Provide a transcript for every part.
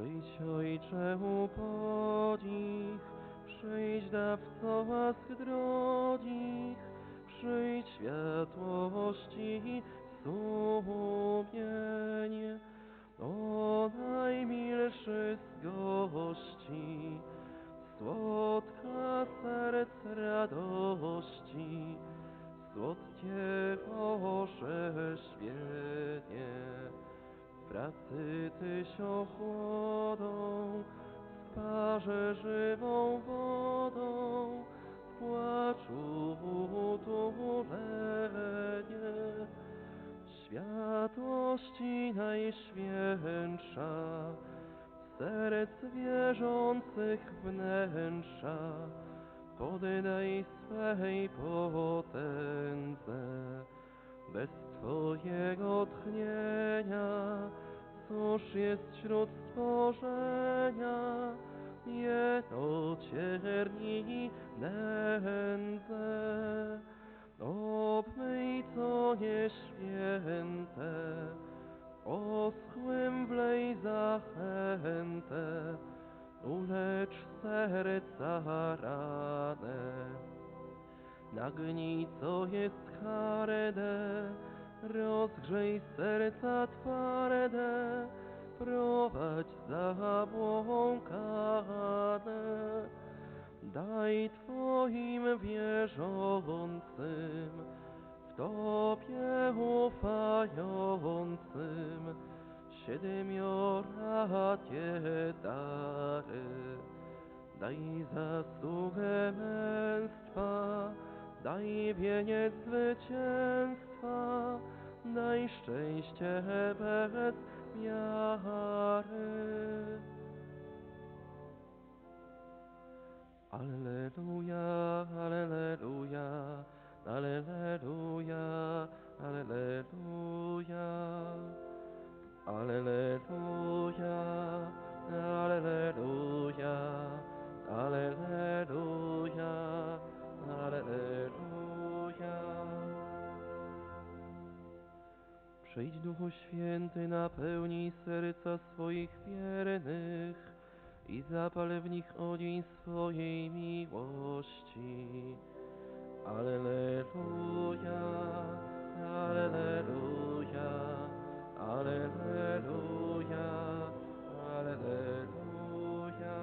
Przyjdź Ojcze upod ich, przyjdź dawco łask drogich, przyjdź światłości sumienie. O najmilszy z gości, słodka serc radości, słodkie Boże świetnie pracy tysią chłodą, w parze żywą wodą, płaczu utulenie. Światłości najświętsza, serc wierzących wnętrza, poddaj swej potędze. Bez Twojego tchnienia, cóż jest wśród stworzenia, jeno cierni nędzę. Obmyj co nieświęte, oschłym wlej zachętę, ulecz serca ranę. Nagnij, co jest harde, rozgrzej serca twarde, prowadź zabłąkane. Daj Twoim wierzącym, w Tobie ufającym, siedmiorakie dary. Daj zasługę męstwa, daj wieniec zwycięstwa, daj szczęście bez miary. Alleluja, alleluja, alleluja, alleluja. Duchu Święty, napełnij serca swoich wiernych i zapal w nich ogień swojej miłości. Alleluja, alleluja, alleluja, alleluja.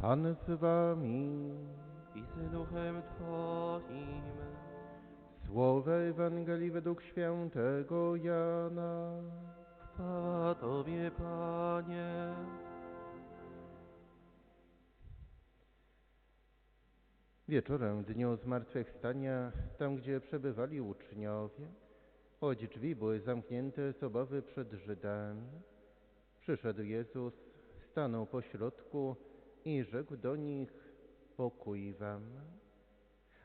Pan z wami, I z duchem Twoim. Słowa Ewangelii według świętego Jana. Chwała Tobie, Panie. Wieczorem w dniu zmartwychwstania, tam gdzie przebywali uczniowie, choć drzwi były zamknięte z obawy przed Żydami, przyszedł Jezus, stanął pośrodku i rzekł do nich, pokój wam.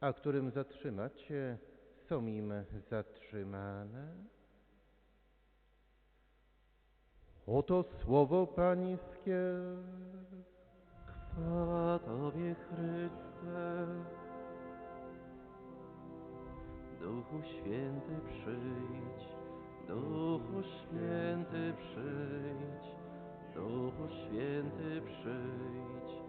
a którym zatrzymacie, są im zatrzymane. Oto słowo Pańskie. Chwała Tobie, Chryste. Duchu Święty przyjdź, Duchu Święty przyjdź, Duchu Święty przyjdź,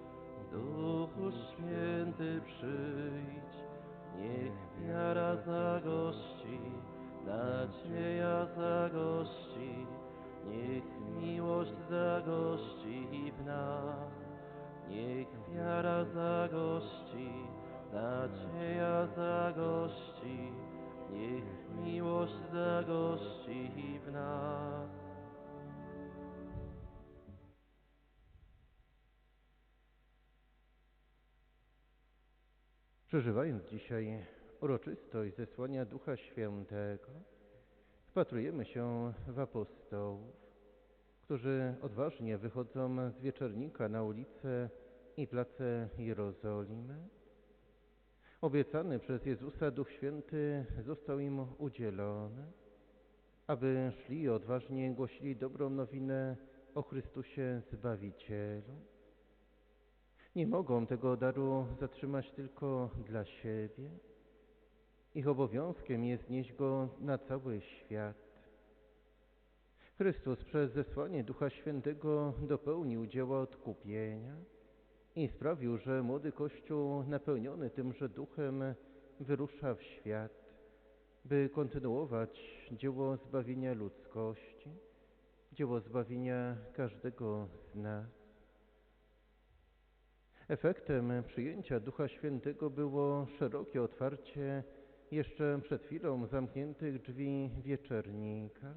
Przeżywając dzisiaj uroczystość zesłania Ducha Świętego, wpatrujemy się w apostołów, którzy odważnie wychodzą z wieczornika na ulice i place Jerozolimy. Obiecany przez Jezusa Duch Święty został im udzielony, aby szli odważnie głosili dobrą nowinę o Chrystusie Zbawicielu. Nie mogą tego daru zatrzymać tylko dla siebie. Ich obowiązkiem jest nieść go na cały świat. Chrystus przez zesłanie Ducha Świętego dopełnił dzieła odkupienia i sprawił, że młody Kościół napełniony tymże duchem wyrusza w świat, by kontynuować dzieło zbawienia ludzkości, dzieło zbawienia każdego z nas. Efektem przyjęcia Ducha Świętego było szerokie otwarcie jeszcze przed chwilą zamkniętych drzwi wieczernika.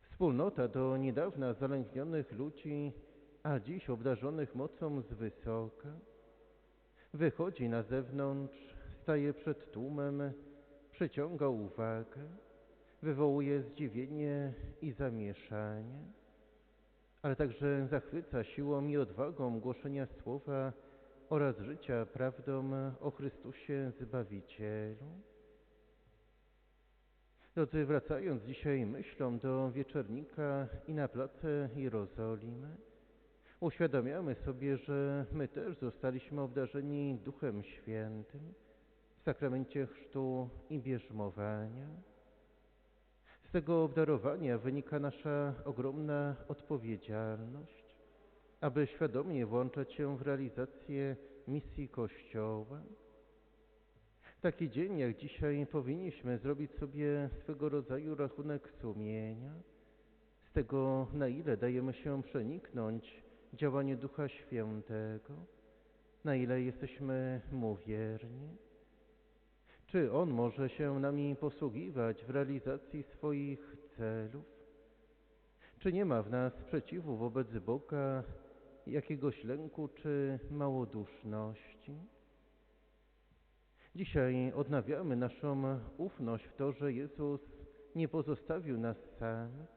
Wspólnota do niedawna zalęknionych ludzi a dziś obdarzonych mocą z wysoka, wychodzi na zewnątrz, staje przed tłumem, przyciąga uwagę, wywołuje zdziwienie i zamieszanie, ale także zachwyca siłą i odwagą głoszenia słowa oraz życia prawdą o Chrystusie Zbawicielu. Drodzy, wracając dzisiaj myślą do wieczornika i na place Jerozolimy, uświadamiamy sobie, że my też zostaliśmy obdarzeni Duchem Świętym w sakramencie chrztu i bierzmowania. Z tego obdarowania wynika nasza ogromna odpowiedzialność, aby świadomie włączać się w realizację misji Kościoła. Taki dzień jak dzisiaj powinniśmy zrobić sobie swego rodzaju rachunek sumienia z tego, na ile dajemy się przeniknąć działanie Ducha Świętego, na ile jesteśmy Mu wierni? Czy On może się nami posługiwać w realizacji swoich celów? Czy nie ma w nas sprzeciwu wobec Boga jakiegoś lęku czy małoduszności? Dzisiaj odnawiamy naszą ufność w to, że Jezus nie pozostawił nas samych,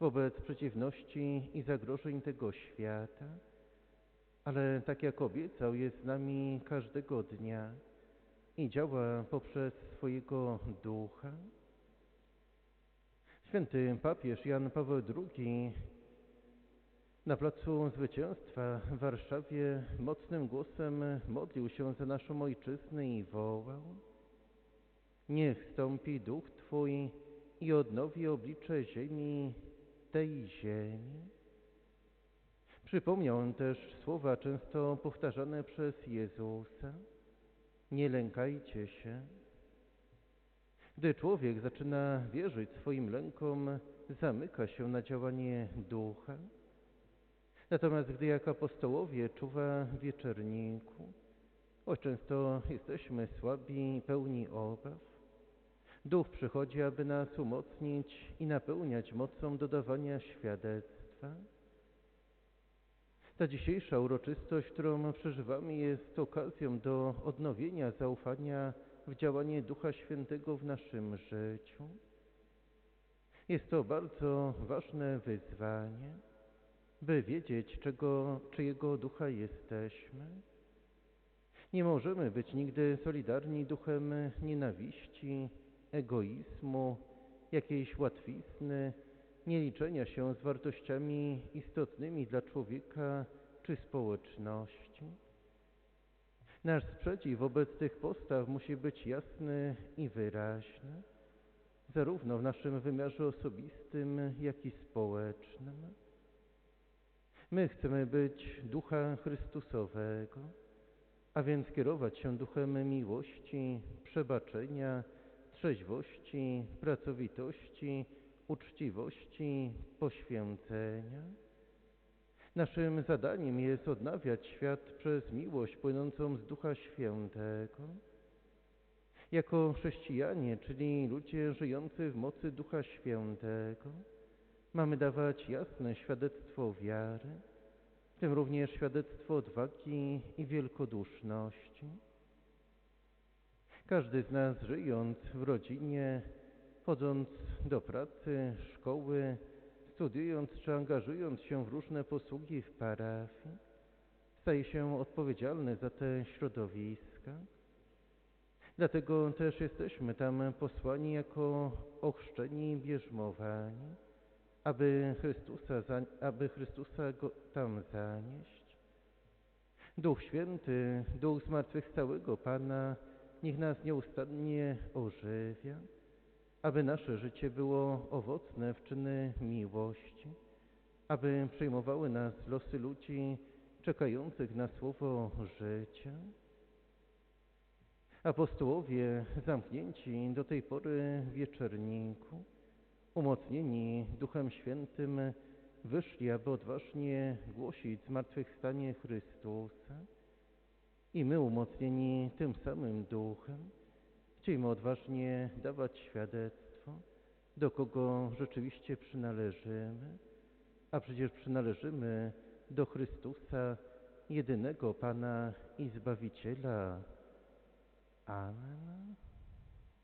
wobec przeciwności i zagrożeń tego świata, ale tak jak obiecał, jest z nami każdego dnia i działa poprzez swojego ducha. Święty papież Jan Paweł II na Placu Zwycięstwa w Warszawie mocnym głosem modlił się za naszą ojczyznę i wołał Niech stąpi duch Twój i odnowi oblicze ziemi tej ziemi. Przypomniał on też słowa często powtarzane przez Jezusa. Nie lękajcie się. Gdy człowiek zaczyna wierzyć swoim lękom, zamyka się na działanie ducha. Natomiast gdy jak apostołowie czuwa w wieczerniku, o często jesteśmy słabi i pełni obaw, Duch przychodzi, aby nas umocnić i napełniać mocą dodawania świadectwa. Ta dzisiejsza uroczystość, którą przeżywamy, jest okazją do odnowienia zaufania w działanie Ducha Świętego w naszym życiu. Jest to bardzo ważne wyzwanie, by wiedzieć, czego, czyjego ducha jesteśmy. Nie możemy być nigdy solidarni duchem nienawiści, egoizmu, jakiejś łatwizny, nieliczenia się z wartościami istotnymi dla człowieka czy społeczności. Nasz sprzeciw wobec tych postaw musi być jasny i wyraźny, zarówno w naszym wymiarze osobistym, jak i społecznym. My chcemy być ducha Chrystusowego, a więc kierować się duchem miłości, przebaczenia, trzeźwości, pracowitości, uczciwości, poświęcenia. Naszym zadaniem jest odnawiać świat przez miłość płynącą z Ducha Świętego. Jako chrześcijanie, czyli ludzie żyjący w mocy Ducha Świętego, mamy dawać jasne świadectwo wiary, w tym również świadectwo odwagi i wielkoduszności. Każdy z nas żyjąc w rodzinie, chodząc do pracy, szkoły, studiując czy angażując się w różne posługi w parafii, staje się odpowiedzialny za te środowiska Dlatego też jesteśmy tam posłani jako ochrzczeni bierzmowani, aby Chrystusa, za, aby Chrystusa go tam zanieść. Duch Święty, Duch zmartwychwstałego Pana, niech nas nieustannie ożywia, aby nasze życie było owocne w czyny miłości, aby przejmowały nas losy ludzi czekających na słowo życia. Apostołowie zamknięci do tej pory w wieczerniku, umocnieni Duchem Świętym, wyszli, aby odważnie głosić zmartwychwstanie Chrystusa. I my, umocnieni tym samym Duchem, chcielibyśmy odważnie dawać świadectwo, do kogo rzeczywiście przynależymy, a przecież przynależymy do Chrystusa, jedynego Pana i Zbawiciela. Amen.